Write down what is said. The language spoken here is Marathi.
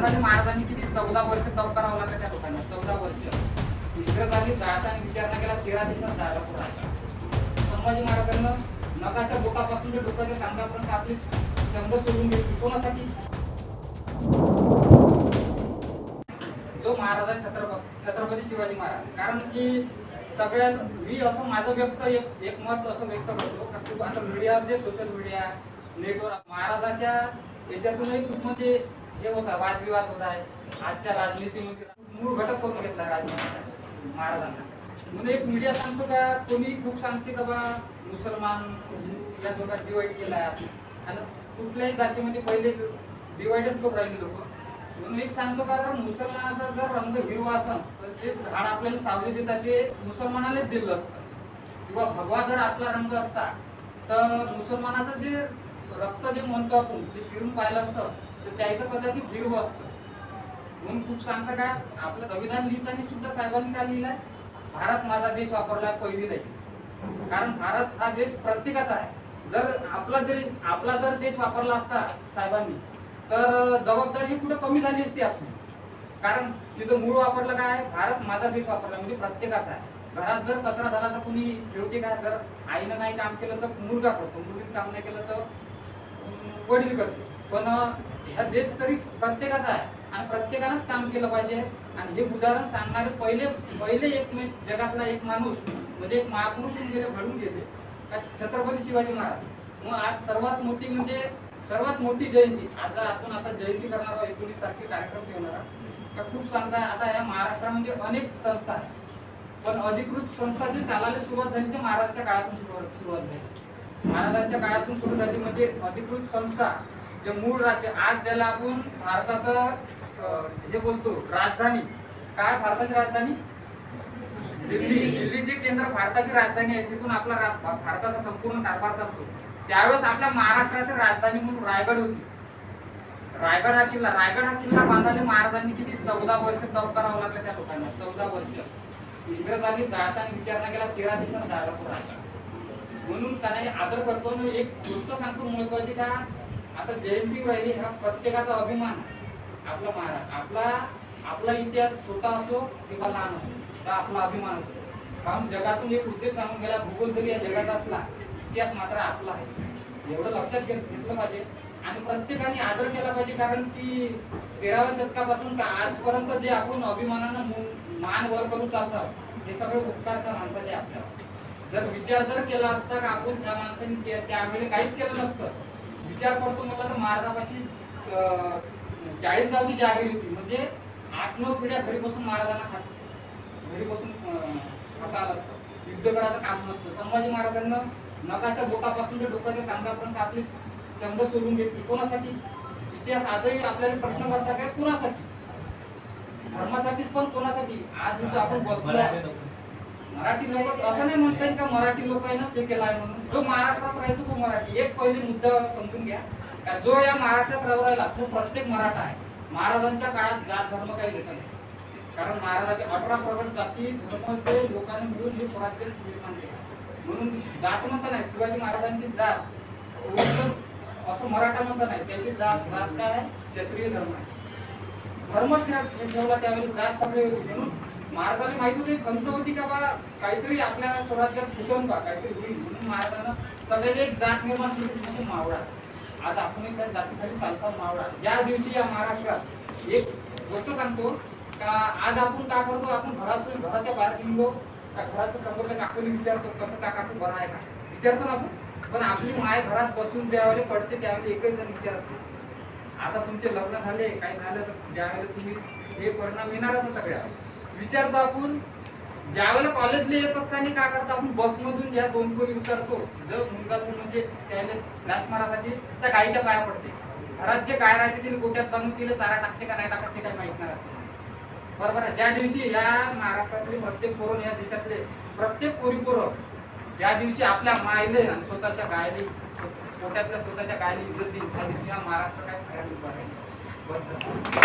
बांधायला महाराजांनी किती चौदा वर्ष तप करावं लागलं त्या लोकांना. चौदा वर्ष. इंग्रजांनी जाळताना विचारणा केला तेरा दिवसात जाळला तो संभाजी महाराजांना नकाच्या बोटापासून ते डोक्याच्या सांगापर्यंत आपली चंद सोडून घेतली कोणासाठी? जो महाराजा छत्रपती छत्रपती शिवाजी महाराज. कारण की सगळ्यात मी असं माझं व्यक्त एक एक मत असं व्यक्त करतो का खूप आता मीडिया जे सोशल मीडिया नेटवर महाराजाच्या याच्यातूनही खूप म्हणजे हे होता वादविवाद होत आहे. आजच्या राजनीतीमध्ये मूळ घटक करून घेतला राजनीतीचा महाराजांना. म्हणून एक मीडिया सांगतो का कोणी खूप सांगते का बा मुसलमान हिंदू या दोघात डिवाइड केला. आहे आणि कुठल्याही जातीमध्ये पहिले डिवाइडच करून राहिले लोक. म्हणून एक सांगतो का जर मुसलमानाचा जर रंग हिरवा असन तर ते झाड आपल्याला सावली देतात ते मुसलमानालाच दिलं असतं. किंवा भगवा जर आपला रंग असता तर मुसलमानाचं जे रक्त जे म्हणतो आपण ते फिरून पाहिलं असतं तर त्याचं कदाचित हिरव असतं. म्हणून खूप सांगतं का आपलं संविधान लिहिताना सुद्धा साहेबांनी काय लिहिलंय? भारत माझा देश वापरला पहिली नाही. कारण भारत हा देश प्रत्येकाचा आहे. जर आपला जरी आपला जर देश वापरला असता साहेबांनी तर जबाबदारी कुठं कमी झाली असती आपली? कारण तिथं मूळ वापरलं काय आहे? भारत माझा देश वापरला म्हणजे प्रत्येकाचा आहे. घरात जर कचरा झाला तर कुणी ठेवते का? जर आईनं नाही काम केलं तर मुलगा करतो. मुलीने काम नाही केलं तर वडील करते. पण हा देश तरी प्रत्येकाचा आहे. आणि प्रत्येकानंच काम केलं पाहिजे. आणि हे उदाहरण सांगणारे पहिले पहिले एक मे- जगातला एक माणूस म्हणजे एक महापुरुष होऊन गेले घडून गेले. का छत्रपती शिवाजी महाराज. मग आज सर्वात मोठी म्हणजे सर्वात मोठी जयंती. आज आपण आता जयंती करणार आहोत एकोणीस तारखेला कार्यक्रम ठेवणार आहोत. का खूप सांगताय आता या महाराष्ट्रामध्ये म्हणजे अनेक संस्था आहेत. पण अधिकृत संस्था जी चालायला सुरुवात झाली ते महाराजांच्या काळातून सुरुवात सुरुवात झाली. महाराजांच्या काळातून सुरू झाली म्हणजे अधिकृत संस्था जे मूळ राज्य आज ज्याला आपण भारताचं हे बोलतो राजधानी. काय भारताची राजधानी? दिल्ली. दिल्ली. जे केंद्र भारताची राजधानी आहे तिथून आपला भारताचा संपूर्ण कारभार चालतो. त्यावेळेस आपल्या महाराष्ट्राची राजधानी म्हणून रायगड होती. रायगड हा किल्ला रायगड हा किल्ला बांधायला महाराजांनी किती चौदा वर्ष तप करावं लागलं त्या लोकांना चौदा वर्ष. इंग्रजांनी जाळताना विचारणा केला तेरा दिवसात तो रायगड म्हणून त्याने आदर करतो. एक गोष्ट सांगतो महत्वाची का आता जयंती राहिली हा प्रत्येकाचा अभिमान आपला महाराज आपला आपला इतिहास छोटा असो किंवा लहान असो तर आपला अभिमान असतो. कारण जगातून एक उद्देश सांगून गेला भूगोल जरी या जगाचा असला इतिहास मात्र आपला आहे. एवढं लक्षात घेतलं पाहिजे. आणि प्रत्येकाने आदर केला पाहिजे कारण की तेराव्या शतकापासून का आजपर्यंत जे आपण अभिमानानं मान वर करून चालतात हे सगळे उपकार त्या माणसाचे आपल्यावर जर विचार जर केला असता का आपण त्या माणसाने त्यावेळी काहीच केलं नसतं. विचार करतो महाराजापाशी चाळीस गावची जागीर होती. म्हणजे आठ नऊ पिढ्या घरी बसून महाराजांना खात घरी बसून खाता आलं असतं. युद्ध करायचं काम नसतं. संभाजी महाराजांना नकाच्या बोटापासून ते डोक्याच्या चांगल्यापर्यंत आपली चंद सोडून घेतली. कोणासाठी? इतिहास आजही आपल्याला प्रश्न करता काय? कोणासाठी? धर्मासाठीच पण कोणासाठी? आज इथं आपण बसलो मराठी लोक. असं नाही म्हणता येईल का मराठी लोक आहे ना से केला आहे म्हणून. जो महाराष्ट्रात राहतो तो मराठी. एक पहिले मुद्दा समजून घ्या. का जो या महाराष्ट्रात राहू राहिला तो प्रत्येक मराठा आहे. महाराजांच्या काळात जात धर्म काही भेटत नाही. कारण महाराजाचे अठरा प्रगट जाती धर्माचे लोकांनी मिळून हे स्वराज्य निर्माण केलं. म्हणून जात म्हणता नाही शिवाजी महाराजांची जात असं मराठा म्हणता नाही. त्याची जात जात काय आहे? क्षत्रिय धर्म आहे. धर्मच ठेवला त्यावेळी जात सगळे होती. म्हणून महाराजांना माहिती होती खंत होती का बा काहीतरी आपल्या स्वराज्यात फुटून बा काहीतरी होईल. म्हणून महाराजांना सगळ्याला एक जात निर्माण केली म्हणजे मावळा. आज आपण एक त्या जातीखाली चालता मावळा. ज्या दिवशी या महाराष्ट्रात एक गोष्ट सांगतो का आज आपण काय करतो आपण घरातून घराच्या बाहेर निघलो का घराच्या समोरच्या काकूने विचारतो कसं का काकू बरं आहे का? विचारतो ना आपण. पण आपली माय घरात बसून ज्यावेळेला पडते त्यावेळेला एकही जण विचारत. नाही आता तुमचे लग्न झाले काही झालं तर ज्यावेळेला तुम्ही हे परिणाम येणारच आहे सगळ्या विचारतो आपण ज्यावेळेला कॉलेजला येत असताना काय करतो आपण? बसमधून ज्या दोन कोणी उतरतो जर मुलगा तो म्हणजे त्यावेळेस क्लास मारासाठी त्या गाईच्या पाया पडते. घरात जे गाय राहते तिने गोट्यात बांधून तिला चारा टाकते का नाही टाकत ते काही माहीत नाही राहत. बरोबर आहे? ज्या दिवशी या महाराष्ट्रातले प्रत्येक पोरण या देशातले प्रत्येक कोरी पोरं ज्या दिवशी आपल्या मायले आणि स्वतःच्या गायले पोट्यातल्या स्वतःच्या गायले इज्जत देईल त्या दिवशी हा महाराष्ट्र काय खऱ्या उभा राहील बस